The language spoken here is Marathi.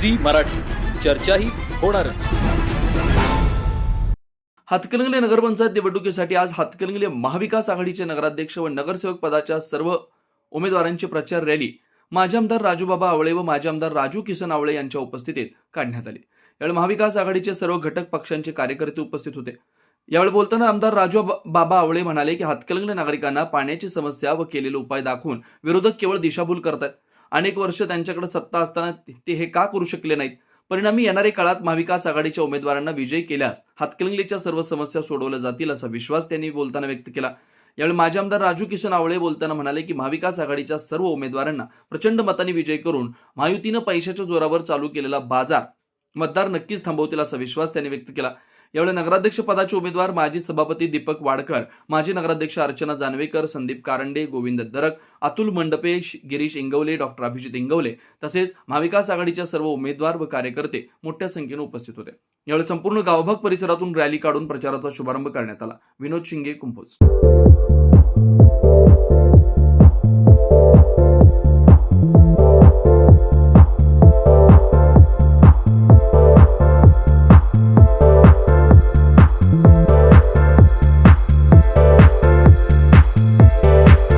झी मराठी. चर्चाही होणारच. हातकणंगले नगरपंचायत निवडणुकीसाठी आज हातकणंगले महाविकास आघाडीचे नगराध्यक्ष व नगरसेवक पदाच्या सर्व उमेदवारांची प्रचार रॅली माजी आमदार राजूबाबा आवळे व माजी आमदार राजू किसन आवळे यांच्या उपस्थितीत काढण्यात आली. यावेळी महाविकास आघाडीचे सर्व घटक पक्षांचे कार्यकर्ते उपस्थित होते. यावेळी बोलताना आमदार राजू बाबा आवळे म्हणाले की हातकलंगले नागरिकांना पाण्याची समस्या व केलेले उपाय दाखवून विरोधक केवळ दिशाभूल करतात अनेक वर्ष त्यांच्याकडे सत्ता असताना ते हे का करू शकले नाहीत? परिणामी येणाऱ्या काळात महाविकास आघाडीच्या उमेदवारांना विजयी केल्यास हातकणंगलेच्या सर्व समस्या सोडवल्या जातील असा विश्वास त्यांनी बोलताना व्यक्त केला. यावेळी माजी आमदार राजू किशन आवळे बोलताना म्हणाले की महाविकास आघाडीच्या सर्व उमेदवारांना प्रचंड मताने विजय करून महायुतीनं पैशाच्या जोरावर चालू केलेला बाजार मतदार नक्कीच थांबवतील असा विश्वास त्यांनी व्यक्त केला. यावेळी नगराध्यक्ष पदाचे उमेदवार माजी सभापती दीपक वाडकर माजी नगराध्यक्ष अर्चना जानवेकर संदीप कारंडे गोविंद दरक अतुल मंडपे गिरीश इंगवले डॉक्टर अभिजित इंगवले तसेच महाविकास आघाडीच्या सर्व उमेदवार व कार्यकर्ते मोठ्या संख्येने उपस्थित होते. यावेळी संपूर्ण गावभाग परिसरातून रॅली काढून प्रचाराचा शुभारंभ करण्यात आला. विनोद शिंगे कुंभोज.